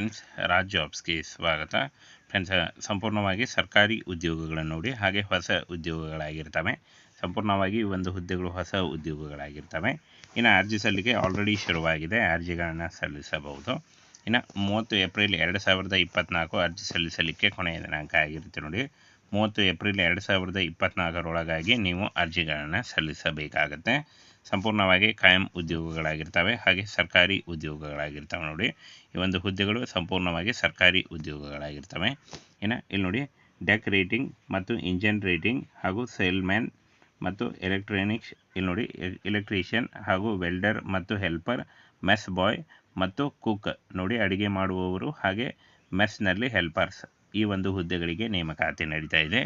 Friends Raj ಜಾಬ್ಸ್ಗೆ ಸ್ವಾಗತ. Friends, ಸಂಪೂರ್ಣವಾಗಿ ಸರ್ಕಾರಿ ಉದ್ಯೋಗಗಳನ್ನು ನೋಡಿ, ಹಾಗೆ ಹೊಸ ಉದ್ಯೋಗಗಳಾಗಿರ್ತವೆ. ಸಂಪೂರ್ಣವಾಗಿ ಈ ಒಂದು ಹುದ್ದೆಗಳು ಹೊಸ ಉದ್ಯೋಗಗಳಾಗಿರ್ತವೆ. ಇನ್ನು ಅರ್ಜಿ ಸಲ್ಲಿಕೆ ಆಲ್ರೆಡಿ ಶುರುವಾಗಿದೆ, ಅರ್ಜಿಗಳನ್ನು ಸಲ್ಲಿಸಬಹುದು. ಇನ್ನು ಮೂವತ್ತು ಏಪ್ರಿಲ್ ಎರಡು ಸಾವಿರದ ಇಪ್ಪತ್ತ್ನಾಲ್ಕು ಅರ್ಜಿ ಸಲ್ಲಿಸಲಿಕ್ಕೆ ಕೊನೆಯ ದಿನಾಂಕ ಆಗಿರುತ್ತೆ ನೋಡಿ. ಮೂವತ್ತು ಏಪ್ರಿಲ್ ಎರಡು ಸಾವಿರದ ಇಪ್ಪತ್ತ್ನಾಲ್ಕರೊಳಗಾಗಿ ನೀವು ಅರ್ಜಿಗಳನ್ನು ಸಲ್ಲಿಸಬೇಕಾಗತ್ತೆ. ಸಂಪೂರ್ಣವಾಗಿ ಕಾಯಂ ಉದ್ಯೋಗಗಳಾಗಿರ್ತವೆ. ಹಾಗೆ ಸರ್ಕಾರಿ ಉದ್ಯೋಗಗಳಾಗಿರ್ತವೆ ನೋಡಿ. ಈ ಒಂದು ಹುದ್ದೆಗಳು ಸಂಪೂರ್ಣವಾಗಿ ಸರ್ಕಾರಿ ಉದ್ಯೋಗಗಳಾಗಿರ್ತವೆ. ಇನ್ನು ಇಲ್ಲಿ ನೋಡಿ. ಡೆಕ್ ರೇಟಿಂಗ್ ಮತ್ತು ಇಂಜಿನ್ ರೇಟಿಂಗ್ ಹಾಗೂ ಸೇಲ್ಮ್ಯಾನ್ ಮತ್ತು ಎಲೆಕ್ಟ್ರಾನಿಕ್ಸ್ ಇಲ್ಲಿ ನೋಡಿ. ಎಲೆಕ್ಟ್ರಿಷಿಯನ್ ಹಾಗೂ ವೆಲ್ಡರ್ ಮತ್ತು ಹೆಲ್ಪರ್, ಮೆಸ್ ಬಾಯ್ ಮತ್ತು ಕುಕ್ ನೋಡಿ ಅಡುಗೆ ಮಾಡುವವರು ಹಾಗೆ ಮೆಸ್ನಲ್ಲಿ ಹೆಲ್ಪರ್ಸ್. ಈ ಒಂದು ಹುದ್ದೆಗಳಿಗೆ ನೇಮಕಾತಿ ನಡೀತಾ ಇದೆ.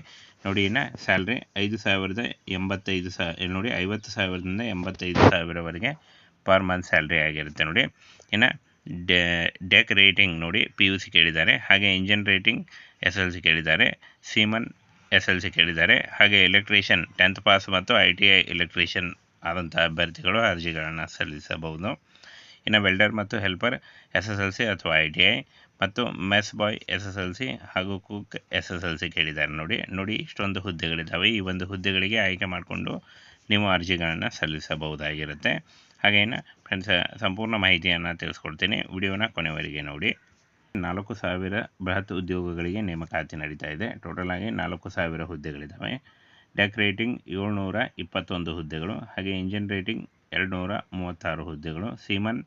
ನೋಡಿ ಇನ್ನು ಸ್ಯಾಲ್ರಿ ಐದು ಸಾವಿರದ ಎಂಬತ್ತೈದು ಸಾ ನೋಡಿ ಐವತ್ತು ಸಾವಿರದಿಂದ ಎಂಬತ್ತೈದು ಸಾವಿರವರೆಗೆ ಪರ್ ಮಂತ್ ಸ್ಯಾಲ್ರಿ ಆಗಿರುತ್ತೆ ನೋಡಿ. ಇನ್ನು ಡೆ, ಡೆಕ್ ರೇಟಿಂಗ್ ನೋಡಿ ಪಿ ಯು ಸಿ ಕೇಳಿದ್ದಾರೆ. ಹಾಗೆ engine rating S L C ಕೇಳಿದ್ದಾರೆ. ಸೀಮನ್ ಎಸ್ ಎಲ್ ಸಿ ಕೇಳಿದ್ದಾರೆ. ಹಾಗೆ ಎಲೆಕ್ಟ್ರಿಷಿಯನ್ ಟೆಂತ್ ಪಾಸ್ ಮತ್ತು ಐ ಟಿ ಐ ಎಲೆಕ್ಟ್ರಿಷಿಯನ್ ಆದಂಥ ಅಭ್ಯರ್ಥಿಗಳು ಅರ್ಜಿಗಳನ್ನು ಸಲ್ಲಿಸಬಹುದು. ಇನ್ನು ವೆಲ್ಡರ್ ಮತ್ತು helper S S L C ಅಥವಾ ಐ ಟಿ ಐ ಮತ್ತು mess boy S S L C ಹಾಗೂ cook S S L C ಕೇಳಿದ್ದಾರೆ. ನೋಡಿ ನೋಡಿ ಇಷ್ಟೊಂದು ಹುದ್ದೆಗಳಿದ್ದಾವೆ. ಈ ಒಂದು ಹುದ್ದೆಗಳಿಗೆ ಆಯ್ಕೆ ಮಾಡಿಕೊಂಡು ನೀವು ಅರ್ಜಿಗಳನ್ನು ಸಲ್ಲಿಸಬಹುದಾಗಿರುತ್ತೆ. ಹಾಗೇನು ಫ್ರೆಂಡ್ಸ್, ಸಂಪೂರ್ಣ ಮಾಹಿತಿಯನ್ನು ತಿಳಿಸ್ಕೊಡ್ತೀನಿ. ವಿಡಿಯೋನ ಕೊನೆವರೆಗೆ ನೋಡಿ. ನಾಲ್ಕು ಸಾವಿರ ಬೃಹತ್ ಉದ್ಯೋಗಗಳಿಗೆ ನೇಮಕಾತಿ ನಡೀತಾ ಇದೆ. ಟೋಟಲ್ ಆಗಿ ನಾಲ್ಕು ಸಾವಿರ ಹುದ್ದೆಗಳಿದ್ದಾವೆ. ಡೆಕ್ ರೇಟಿಂಗ್ ಏಳ್ನೂರ ಇಪ್ಪತ್ತೊಂದು ಹುದ್ದೆಗಳು. ಹಾಗೆ ಇಂಜಿನ್ ರೇಟಿಂಗ್ ಎರಡು ನೂರ ಮೂವತ್ತಾರು ಹುದ್ದೆಗಳು, ಸೀಮನ್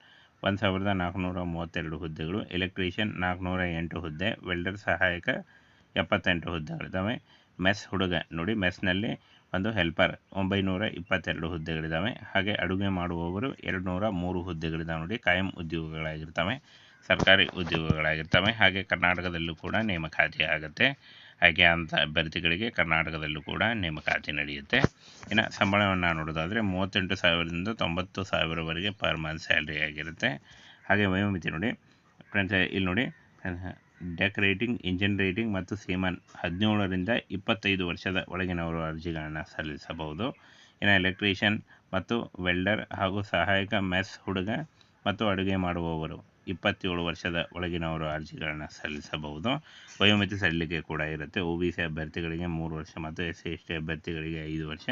ಒಂದು ಸಾವಿರದ ನಾಲ್ಕುನೂರ ಮೂವತ್ತೆರಡು ಹುದ್ದೆಗಳು, ಎಲೆಕ್ಟ್ರಿಷಿಯನ್ ನಾಲ್ಕುನೂರ ಎಂಟು ಹುದ್ದೆ, ವೆಲ್ಡರ್ ಸಹಾಯಕ ಎಪ್ಪತ್ತೆಂಟು ಹುದ್ದೆಗಳಿದ್ದಾವೆ ಮೆಸ್ ಹುಡುಗ ನೋಡಿ, ಮೆಸ್ನಲ್ಲಿ ಒಂದು ಹೆಲ್ಪರ್ ಒಂಬೈನೂರ ಇಪ್ಪತ್ತೆರಡು ಹುದ್ದೆಗಳಿದ್ದಾವೆ ಹಾಗೆ ಅಡುಗೆ ಮಾಡುವವರು ಎರಡುನೂರ ಮೂರು ಹುದ್ದೆಗಳಿದ್ದಾವೆ ನೋಡಿ, ಕಾಯಂ ಉದ್ಯೋಗಗಳಾಗಿರ್ತವೆ, ಸರ್ಕಾರಿ ಉದ್ಯೋಗಗಳಾಗಿರ್ತವೆ. ಹಾಗೆ ಕರ್ನಾಟಕದಲ್ಲೂ ಕೂಡ ನೇಮಕಾತಿ ಆಗುತ್ತೆ ಹಾಗೆ ಅಂಥ ಅಭ್ಯರ್ಥಿಗಳಿಗೆ ಕರ್ನಾಟಕದಲ್ಲೂ ಕೂಡ ನೇಮಕಾತಿ ನಡೆಯುತ್ತೆ. ಇನ್ನು ಸಂಬಳವನ್ನು ನೋಡೋದಾದರೆ ಮೂವತ್ತೆಂಟು ಸಾವಿರದಿಂದ ತೊಂಬತ್ತು ಸಾವಿರವರೆಗೆ ಪರ್ ಮಂತ್ ಸ್ಯಾಲ್ರಿ ಆಗಿರುತ್ತೆ. ಹಾಗೆ ವಯೋಮಿತಿ ನೋಡಿ ಫ್ರೆಂಡ್ಸ್, ಇಲ್ಲಿ ನೋಡಿ, ಡೆಕ್ ರೇಟಿಂಗ್, ಇಂಜಿನ್ ರೇಟಿಂಗ್ ಮತ್ತು ಸೀಮನ್ ಹದಿನೇಳರಿಂದ ಇಪ್ಪತ್ತೈದು ವರ್ಷದ ಒಳಗಿನವರು ಅರ್ಜಿಗಳನ್ನು ಸಲ್ಲಿಸಬಹುದು. ಇನ್ನು ಎಲೆಕ್ಟ್ರಿಷಿಯನ್ ಮತ್ತು ವೆಲ್ಡರ್ ಹಾಗೂ ಸಹಾಯಕ ಮೆಸ್ ಹುಡುಗ ಮತ್ತು ಅಡುಗೆ ಮಾಡುವವರು. ಇಪ್ಪತ್ತೇಳು ವರ್ಷದ ಒಳಗಿನವರು ಅರ್ಜಿಗಳನ್ನು ಸಲ್ಲಿಸಬಹುದು. ವಯೋಮಿತಿ ಸಡಿಲಿಕೆ ಕೂಡ ಇರುತ್ತೆ. ಒ ಬಿ ಸಿ ಅಭ್ಯರ್ಥಿಗಳಿಗೆ ಮೂರು ವರ್ಷ ಮತ್ತು ಎಸ್ ಸಿ ಎಸ್ ಟಿ ಅಭ್ಯರ್ಥಿಗಳಿಗೆ ಐದು ವರ್ಷ.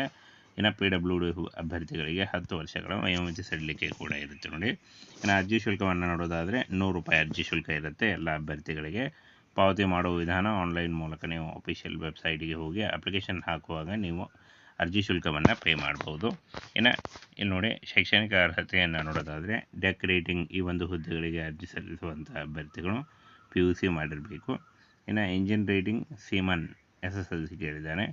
ಇನ್ನು ಪಿ ಡಬ್ಲ್ಯೂ ಡಿ ಅಭ್ಯರ್ಥಿಗಳಿಗೆ ಹತ್ತು ವರ್ಷಗಳ ವಯೋಮಿತಿ ಸಡಿಲಿಕೆ ಕೂಡ ಇರುತ್ತೆ ನೋಡಿ. ಇನ್ನು ಅರ್ಜಿ ಶುಲ್ಕವನ್ನು ನೋಡೋದಾದರೆ ನೂರು ರೂಪಾಯಿ ಅರ್ಜಿ ಶುಲ್ಕ ಇರುತ್ತೆ ಎಲ್ಲ ಅಭ್ಯರ್ಥಿಗಳಿಗೆ. ಪಾವತಿ ಮಾಡುವ ವಿಧಾನ ಆನ್ಲೈನ್ ಮೂಲಕ ನೀವು ಅಫಿಷಿಯಲ್ ವೆಬ್ಸೈಟಿಗೆ ಹೋಗಿ ಅಪ್ಲಿಕೇಶನ್ ಹಾಕುವಾಗ ನೀವು ಅರ್ಜಿ ಶುಲ್ಕವನ್ನು ಪೇ ಮಾಡ್ಬೋದು. ಇನ್ನು ಇಲ್ಲಿ ನೋಡಿ ಶೈಕ್ಷಣಿಕ ಅರ್ಹತೆಯನ್ನು ನೋಡೋದಾದರೆ ಡೆಕೋರೇಟಿಂಗ್ ಈ ಒಂದು ಹುದ್ದೆಗಳಿಗೆ ಅರ್ಜಿ ಸಲ್ಲಿಸುವಂಥ ಅಭ್ಯರ್ಥಿಗಳು ಪಿ ಯು ಸಿ ಮಾಡಿರಬೇಕು. ಇನ್ನು engine rating seaman S S L C ಕೇಳಿದ್ದಾನೆ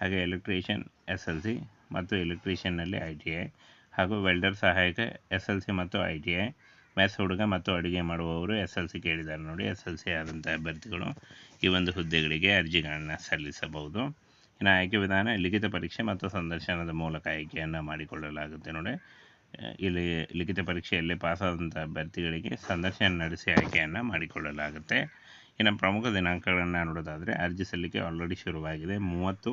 ಹಾಗೆ ಎಲೆಕ್ಟ್ರಿಷಿಯನ್ ಎಸ್ ಎಲ್ ಸಿ ಮತ್ತು ಎಲೆಕ್ಟ್ರಿಷಿಯನ್ನಲ್ಲಿ ಐ ಟಿ ಐ ಹಾಗೂ ವೆಲ್ಡರ್ ಸಹಾಯಕ ಎಸ್ ಎಲ್ ಸಿ ಮತ್ತು ಐ ಟಿ ಐ ಮೆಸ್ ಹುಡುಗ ಮತ್ತು ಅಡುಗೆ ಮಾಡುವವರು ಎಸ್ ಎಲ್ ಸಿ ಕೇಳಿದ್ದಾರೆ ನೋಡಿ. ಎಸ್ ಎಲ್ ಸಿ ಆದಂಥ ಅಭ್ಯರ್ಥಿಗಳು ಈ ಒಂದು ಹುದ್ದೆಗಳಿಗೆ ಅರ್ಜಿಗಳನ್ನು ಸಲ್ಲಿಸಬಹುದು. ಇನ್ನು ಆಯ್ಕೆ ವಿಧಾನ ಲಿಖಿತ ಪರೀಕ್ಷೆ ಮತ್ತು ಸಂದರ್ಶನದ ಮೂಲಕ ಆಯ್ಕೆಯನ್ನು ಮಾಡಿಕೊಳ್ಳಲಾಗುತ್ತೆ ನೋಡಿ. ಇಲ್ಲಿ ಲಿಖಿತ ಪರೀಕ್ಷೆಯಲ್ಲಿ ಪಾಸಾದಂಥ ಅಭ್ಯರ್ಥಿಗಳಿಗೆ ಸಂದರ್ಶನ ನಡೆಸಿ ಆಯ್ಕೆಯನ್ನು ಮಾಡಿಕೊಳ್ಳಲಾಗುತ್ತೆ. ಇನ್ನು ಪ್ರಮುಖ ದಿನಾಂಕಗಳನ್ನು ನೋಡೋದಾದರೆ ಅರ್ಜಿ ಸಲ್ಲಿಕೆ ಆಲ್ರೆಡಿ ಶುರುವಾಗಿದೆ. ಮೂವತ್ತು,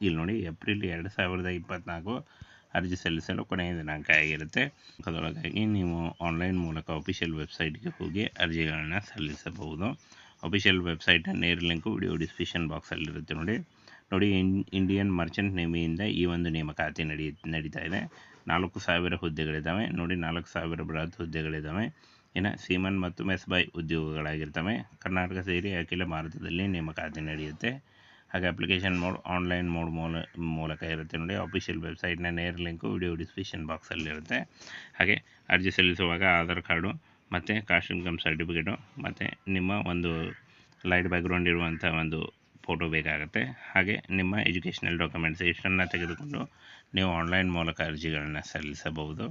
ಇಲ್ಲಿ ನೋಡಿ, ಏಪ್ರಿಲ್ ಎರಡು ಸಾವಿರದ ಇಪ್ಪತ್ತ್ನಾಲ್ಕು ಅರ್ಜಿ ಸಲ್ಲಿಸಲು ಕೊನೆಯ ದಿನಾಂಕ ಆಗಿರುತ್ತೆ. ಅದರೊಳಗಾಗಿ ನೀವು ಆನ್ಲೈನ್ ಮೂಲಕ ಅಫಿಷಿಯಲ್ ವೆಬ್ಸೈಟ್ಗೆ ಹೋಗಿ ಅರ್ಜಿಗಳನ್ನು ಸಲ್ಲಿಸಬಹುದು. ಅಫಿಷಿಯಲ್ ವೆಬ್ಸೈಟ್ನ ನೇರ ಲಿಂಕು ವಿಡಿಯೋ ಡಿಸ್ಕ್ರಿಪ್ಷನ್ ಬಾಕ್ಸಲ್ಲಿರುತ್ತೆ ನೋಡಿ. ನೋಡಿ ಇಂಡಿಯನ್ ಮರ್ಚೆಂಟ್ ನೇಮಿಯಿಂದ ಈ ಒಂದು ನೇಮಕಾತಿ ನಡಿ, ನಡೀತಾ ಇದೆ. ನಾಲ್ಕು ಸಾವಿರ ಹುದ್ದೆಗಳಿದ್ದಾವೆ. ನೋಡಿ, ನಾಲ್ಕು ಸಾವಿರ ಬೃಹತ್ ಹುದ್ದೆಗಳಿದ್ದಾವೆ. ಇನ್ನು ಸೀಮನ್ ಮತ್ತು ಮೆಸ್ಬಾಯ್ ಉದ್ಯೋಗಗಳಾಗಿರ್ತವೆ. ಕರ್ನಾಟಕ ಸೇರಿ ಅಖಿಲ ಭಾರತದಲ್ಲಿ ನೇಮಕಾತಿ ನಡೆಯುತ್ತೆ. ಹಾಗೆ ಅಪ್ಲಿಕೇಶನ್ ಮೋಡ್ ಆನ್ಲೈನ್ ಮೋಡ್ ಮೂಲ, ಮೂಲಕ ಇರುತ್ತೆ ನೋಡಿ. ಅಫಿಷಿಯಲ್ ವೆಬ್ಸೈಟ್ನ ನೇರ ಲಿಂಕು ವಿಡಿಯೋ ಡಿಸ್ಕ್ರಿಪ್ಷನ್ ಬಾಕ್ಸಲ್ಲಿರುತ್ತೆ ಹಾಗೆ ಅರ್ಜಿ ಸಲ್ಲಿಸುವಾಗ ಆಧಾರ್ ಕಾರ್ಡು ಮತ್ತು ಕಾಸ್ಟ್ ಇನ್ಕಮ್ ಸರ್ಟಿಫಿಕೇಟು ಮತ್ತು ನಿಮ್ಮ ಒಂದು ಲೈಟ್ ಬ್ಯಾಕ್ಗ್ರೌಂಡ್ ಇರುವಂಥ ಒಂದು ಫೋಟೋ ಬೇಕಾಗುತ್ತೆ ಹಾಗೆ ನಿಮ್ಮ ಎಜುಕೇಷನಲ್ ಡಾಕ್ಯುಮೆಂಟ್ಸ್ ಇಷ್ಟನ್ನು ತೆಗೆದುಕೊಂಡು ನೀವು ಆನ್ಲೈನ್ ಮೂಲಕ ಅರ್ಜಿಗಳನ್ನು ಸಲ್ಲಿಸಬಹುದು.